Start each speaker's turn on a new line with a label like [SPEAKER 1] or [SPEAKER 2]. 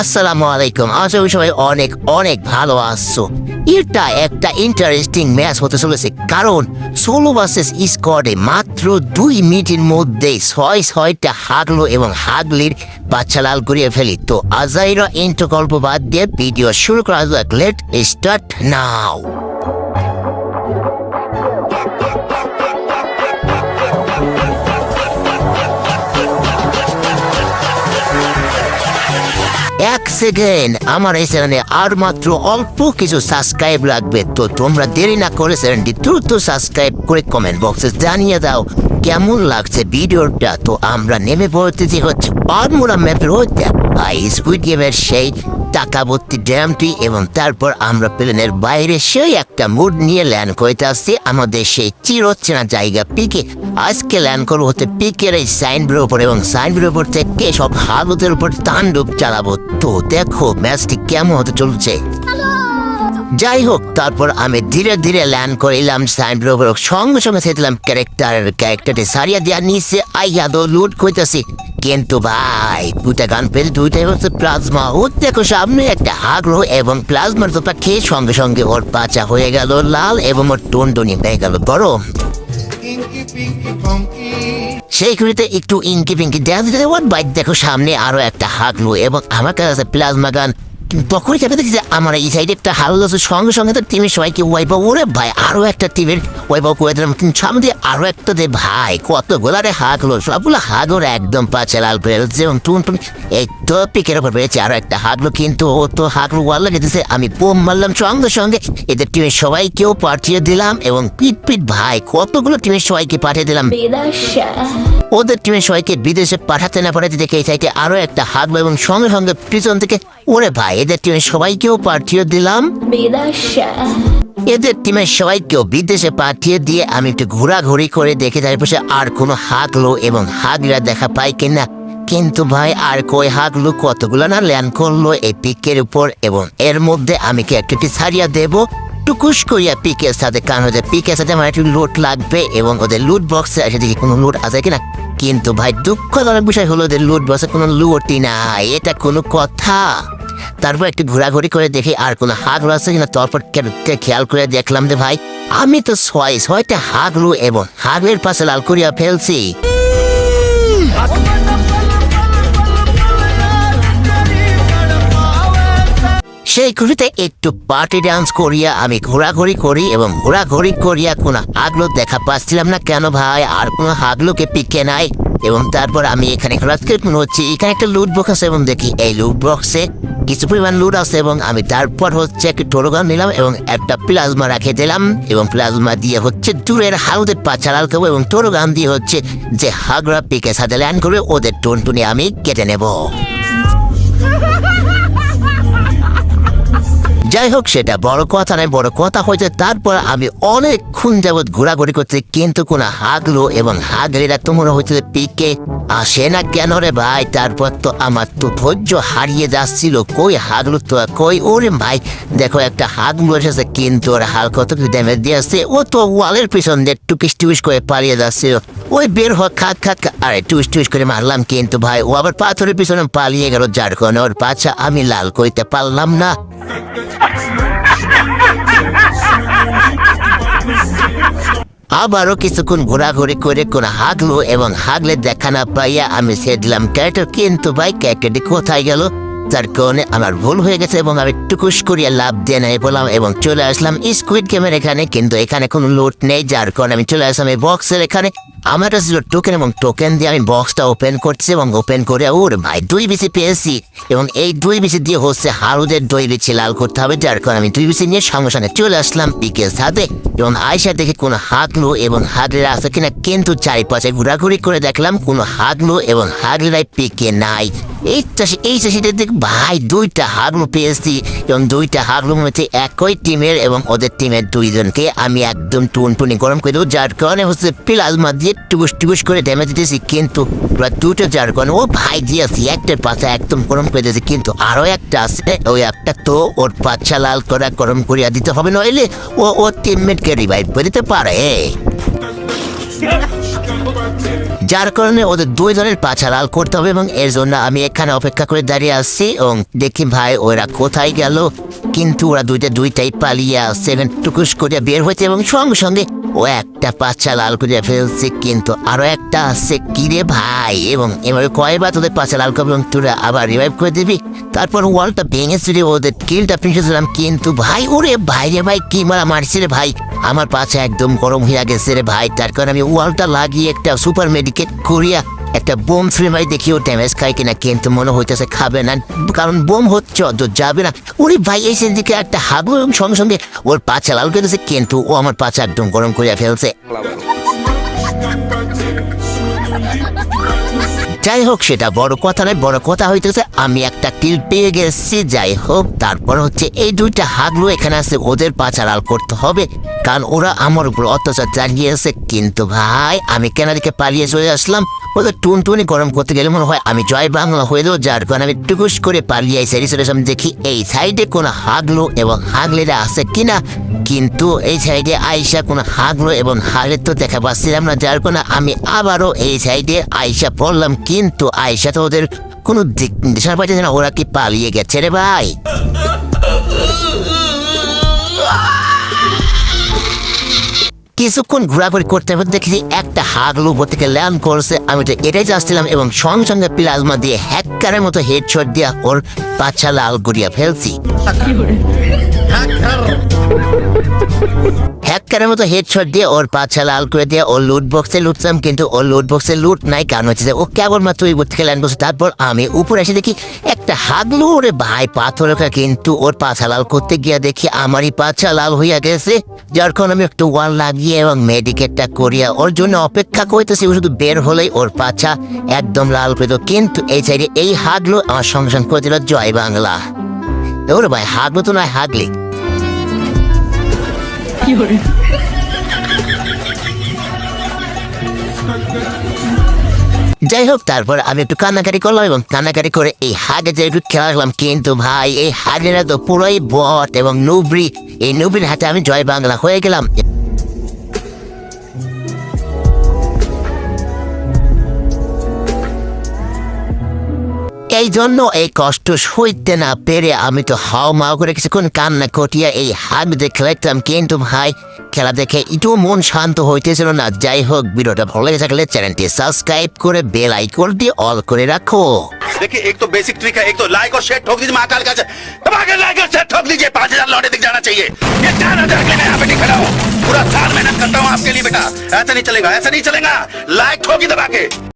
[SPEAKER 1] আসসালামু আলাইকুম। আশা করি সবাই অনেক অনেক ভালো আসছো এটা একটা ইন্টারেস্টিং ম্যাচ হতে চলেছে, কারণ সোলো ভার্সেস স্কোয়াডে মাত্র দুই মিনিটের মধ্যে ছয় ছয়টা হাগলো এবং হাগলির বাচ্চা লাল করিয়ে ফেলি। তো আজাইরা ইন্টো গল্প বাদ দিয়ে ভিডিও শুরু করা যাক। লেট স্টার্ট নাও এক সেকেন্ড আমার এই চ্যানেলে আর মাত্র অল্প কিছু সাবস্ক্রাইব লাগবে। তো তোমরা দেরি না করে চ্যানেলটি দ্রুত সাবস্ক্রাইব করে কমেন্ট বক্সে জানিয়ে দাও কেমন লাগছে ভিডিওটা তো আমরা নেমে পড়তেছি হচ্ছে পারমুলা ম্যাপের হচ্ছে স্কুইড গেমের সেই টাকা ভর্তি ড্যামটি এবং তারপর আমরা প্লেনের বাইরে সেই একটা মুড নিয়ে ল্যান্ড করতে আসছি। আমাদের সেই চিরচেনা জায়গা পিকে। আজকে ল্যান্ড করব হতে পিকের এই সাইনবোর্ডের উপর এবং সাইনবোর্ডের উপর থেকে সব হালতের উপর তাণ্ডব চালাবো। তো দেখো ম্যাচটি কেমন হতে চলছে। যাই হোক তারপর আমি ধীরে ধীরে ল্যান্ড করিলাম সাইনবোর্ডের উপর সঙ্গে সঙ্গে সেদিলাম ক্যারেক্টার ক্যারেক্টারটি সারিয়া দেওয়ার নিচে আইয়া দো লুট করতেছি কিন্তু ভাই দুইটা গান পেলে দুইটাই হচ্ছে প্লাজমা ও দেখো সামনে একটা হাগলো এবং প্লাজমার তোপা খেয়ে সঙ্গে সঙ্গে ওর পাচা হয়ে গেল লাল এবং ওর টুনটুনি হয়ে গেল গরম। সেই ঘুরিতে একটু ইঙ্কি পিঙ্কি ড্যান্স দিতে বাইক দেখো সামনে আরও একটা হাগলো এবং আমার কাছে প্লাজমা গান তখনই চেপে দেখি যে আমার এই সাইডে একটা আছে। সঙ্গে সঙ্গে তো টিমের সবাইকে ওয়াইপ ওরে ভাই, আরও একটা টিমের ওয়াইপ করে দিলাম। কিন্তু সামনে দিয়ে আরও একটা দে, ভাই, কত গোলারে হাগলো সবগুলো হাগর একদম পাচ্ছে লাল পেরেছে এবং টুন টুন, এই তো পিকের উপর পেয়েছে আরও একটা হাগলো কিন্তু ও তো হাগলো ওয়াল দিছে, আমি বোম মারলাম। সঙ্গে সঙ্গে এদের টিমের সবাইকেও পাঠিয়ে দিলাম এবং পিট পিট, ভাই, কতগুলো টিমের সবাইকে পাঠিয়ে দিলাম। ওদের টিমের সবাইকে বিদেশে পাঠাতে না পাঠাতে দেখে এই সাইডে আরও একটা হাগলো এবং সঙ্গে সঙ্গে পিছন থেকে, ওরে ভাই, এদের টিমের সবাইকেও পাঠিয়ে দিলাম। এদের টিমের সবাইকেও বিদেশে পাঠিয়ে দিয়ে আমি একটু ঘোরাঘুরি করে দেখে চারিপাশে আর কোনো হাগলো এবং হাগরা দেখা পাই কিনা। কিন্তু ভাই, আর কই হাগলো? কতগুলো না ল্যান্ড করল এই পিকের উপর এবং এর মধ্যে আমি কি একটি ছাড়িয়া দেব? টুকুস করিয়া পিকের সাথে, কারণ ওদের পিকের সাথে আমার একটু লুট লাগবে এবং ওদের লুট বক্সে এসে দেখি কোনো লুট আছে কিনা। কিন্তু ভাই, দুঃখজনক বিষয় হলো ওদের লুট বক্সে কোনো লুটই নাই, এটা কোনো কথা। তারপর একটু ঘোরাঘুরি করে দেখি আর কোনো হাগলো আছে কিনা, তারপর খেয়াল করে দেখলাম যে ভাই, আমি তো ছয়, ছয়টা হাগলু এবং হাগলের পাশে লাল করিয়া ফেলছি। সেই ঘুরিতে একটু পার্টি ডান্স করিয়া আমি ঘোরাঘুরি করি এবং ঘোরাঘুরি করিয়া কোনো হাগলো দেখা পাচ্ছিলাম না। কেন ভাই? আর কোনো হাগলোকে পিকে নাই। এবং তারপর আমি এখানে মনে হচ্ছে এখানে একটা লুট বক্স আছে এবং দেখি এই লুট বক্সে কিছু পরিমাণ লুট আছে এবং আমি তারপর হচ্ছে একটা টোরোগান নিলাম এবং একটা প্লাজমা রাখে দিলাম। এবং প্লাজমা দিয়ে হচ্ছে দূরের হালুদের পাচা লাল করব এবং টোরোগান দিয়ে হচ্ছে যে হাগরা পিকে সাথে ল্যান্ড করবে, ওদের টুনটুনি আমি কেটে নেব। যাই হোক, সেটা বড় কথা নয়, বড় কথা হয়েছে। তারপর আমি অনেকক্ষণ যাবৎ ঘোরাঘুরি করতে কিন্তু কোনো হাগলো এবং হাগলিরা তো মনে হচ্ছে পিকে আসে না কেন রে ভাই? তারপর তো আমার তো ধৈর্য হারিয়ে যাচ্ছিল। কই হাগলো তো কই? ওরে ভাই, দেখো একটা হাগলো এসেছে, কিন্তু ওর হাল কত কিছু ড্যামেজ দিয়ে আসছে ও তো ওয়ালের পিছন দিয়ে টুকিস টুকিস করে পালিয়ে যাচ্ছিল। ওই বের হওয়া খাক খাক আরে টুইস টুইস করে মারলাম, কিন্তু ভাই, ও আবার পাথরের পিছনে পালিয়ে গেল। যার কারণে ওর পাছা আমি লাল করতে পারলাম না। আবারও কিছুক্ষণ ঘোরাঘুরি করে কোন হাগলো এবং হাগলে দেখা না পাইয়া আমি সে দিলাম ক্যারেক্টার, কিন্তু ভাই, ক্যারেক্টারটি কোথায় গেল? তার কারণে আমার ভুল হয়ে গেছে এবং আমি টুকুস করিয়া লাভ দিয়ে নাই বললাম এবং চলে আসলাম স্কুইড গেমের এখানে, কিন্তু এখানে কোনো লুট নেই। যার কারণে আমি চলে আসলাম এই বক্সের এখানে। আমার কাছে টোকেন এবং টোকেন দিয়ে আমি বক্সটা ওপেন করছি এবং ওপেন করে ওর ভাই, দুই বিসি পেয়েছি। এবং এই দুই বিসি দিয়ে হচ্ছে হারুদের দই বিচি লাল করতে হবে, যার কারণে আমি দুই বিসি নিয়ে সঙ্গে সঙ্গে চলে আসলাম পিকের সাথে এবং আয়সা দেখে কোনো হাগলো এবং হাগলেরা আছে কিনা, কিন্তু চারিপাশে ঘোরাঘুরি করে দেখলাম কোনো হাগলো এবং হাগলেরাই পিকে নাই। এই চাষি, এই চাষিদের দেখ ভাই, দুইটা হাগলো পেয়েছি। এবং দুইটা হাগলো মধ্যে একই টিমের এবং ওদের টিমের দুইজনকে আমি একদম টুনটুনি গরম করে দেবো, যার কারণে হচ্ছে প্লাজমা দিয়ে টুকুস টুকুস করে ড্যামেজ দিতেছি, কিন্তু ওরা দুটো কারণে ও ভাই দিয়েছি একটার পাশা একদম গরম করে দিয়েছি, কিন্তু আরও একটা আছে, ওই একটা তো ওর পাচ্ছা লাল করা, গরম করিয়া দিতে হবে, নইলে ও ওর টিমমেটকে রিভাইভ করে দিতে পারে। যার কারণে ওদের দুই জনের পাছা লাল করতে হবে, এবং এর জন্য আমি এখানে অপেক্ষা করে দাঁড়িয়ে আসছি এবং দেখি ভাই, ওরা কোথায় গেল। কিন্তু ওরা দুইটা, দুইটাই পালিয়ে আসছে, এবং টুকুস করে বের হয়েছে এবং সঙ্গে সঙ্গে ও একটা পাচ্ছা লাল করে ফেলছে, কিন্তু আরও একটা আছে কিরে ভাই? এবং এবারে কয়বার তোদের পাচ্ছা লাল করবে এবং তোরা আবার রিভাইভ করে দিবি? তারপর ওয়ালটা ভেঙে চুড়ে ওদের কিলটা পিছিয়েছিলাম কিন্তু ভাই, ওরে ভাই রে ভাই, কি মারা মারছে রে ভাই? আমার পাছা একদম গরম হয়ে গেছে রে ভাই, তার কারণে আমি ওয়ালটা লাগিয়ে একটা সুপার মেডিকেট করিয়া একটা বোম ফ্রি মারি ও ড্যামেজ খায় কিনা কিন্তু মনে হইতেছে খাবে না। কারণ বোম হচ্ছে অত যাবে না। উনি ভাই এই দিকে একটা হাবু এবং সঙ্গে সঙ্গে ওর পাছা লাল করেছে কিন্তু ও আমার পাছা একদম গরম করিয়া ফেলছে। যাই হোক সেটা বড় কথা নয়, বড় কথা হইতেছে আমি একটা টিল পেয়ে গেছি যাই হোক তারপর হচ্ছে এই দুইটা হাগলো এখানে আছে, ওদের পাচারাল করতে হবে, কারণ ওরা আমার উপর অত্যাচার চালিয়েছে। কিন্তু ভাই, আমি কেন দিকে পালিয়ে চলে আসলাম? ওদের টুনটুনি গরম করতে গেলে মনে হয় আমি জয় বাংলা হয়ে দেবো যার কারণে আমি টুকুস করে পালিয়ে সাইডে চলে আসলাম দেখি এই সাইডে কোনো হাগলো এবং হাগলেরা আছে কিনা? কিন্তু এই সাইডে আইসা কোনো হাগলো এবং হাগলের তো দেখা পাচ্ছিলাম না, যার কারণে আমি আবারও এই সাইডে আইসা পড়লাম। কিন্তু আয়সা তো ওদের কোনো দিক দিশা পাচ্ছে না, ওরা কি পালিয়ে গেছে রে ভাই? কিছুক্ষণ ঘোরাঘুরি করতে করতে দেখি একটা হাগলু উপর থেকে ল্যান্ড করছে। আমি তো এটাই যাচ্ছিলাম এবং সঙ্গে সঙ্গে প্লাজমা দিয়ে হ্যাকারের মতো হেডশট দিয়া ওর পাছা লাল গড়িয়া ফেলছি। হ্যাকারের মতো হেডশট দিয়ে ওর করে দিয়ে ওর লুট বক্সে লুটতাম, কিন্তু ওর লুট বক্সে লুট নাই, কারণ হচ্ছে যে ও কেবলমাত্র ওই তারপর আমি উপরে এসে দেখি একটা হাগলু, ওরে ভাই, পাথর কিন্তু ওর পাছা লাল করতে গিয়ে দেখি আমারই পাছা লাল হইয়া গেছে কারণে আমি একটু ওয়াল লাগিয়ে এবং মেডিকেটটা করিয়া ওর জন্য অপেক্ষা করতেছি। শুধু বের হলেই ওর পাছা একদম লাল করে কিন্তু এই সাইডে এই হাগলো আমার সঙ্গে করে দিল জয় বাংলা। ওরে ভাই, হাগলো তো নয়, হাগলি। যাই হোক তারপর আমি একটু কান্নাকাটি করলাম এবং কান্নাকাটি করে এই হাগে যে একটু খেলাম কিন্তু ভাই, এই হাগেরা তো পুরোই বট এবং নুবরি এই নুবরির হাতে আমি জয় বাংলা হয়ে গেলাম। এই জন্য এই কষ্ট সইতে না পেরে আমি তো হাও মাও করে কিছুক্ষণ কান্না কটিয়া এই হাত দেখে লাগতাম কিন্তু ভাই খেলা দেখে একটু মন শান্ত হইতেছিল না যাই হোক ভিডিওটা ভালো লেগে থাকলে চ্যানেলটি সাবস্ক্রাইব করে বেল আইকনটি অল করে রাখো
[SPEAKER 2] देखिए एक तो बेसिक ट्रिक है एक तो लाइक और शेयर ठोक दीजिए महाकाल का दबा के लाइक और शेयर ठोक दीजिए पांच हजार लौटे दिख जाना चाहिए ये चार हजार के लिए मैं यहाँ पे नहीं खड़ा हूँ पूरा साल मेहनत करता हूँ आपके लिए बेटा ऐसा नहीं चलेगा ऐसा नहीं चलेगा लाइक ठोकी दबा के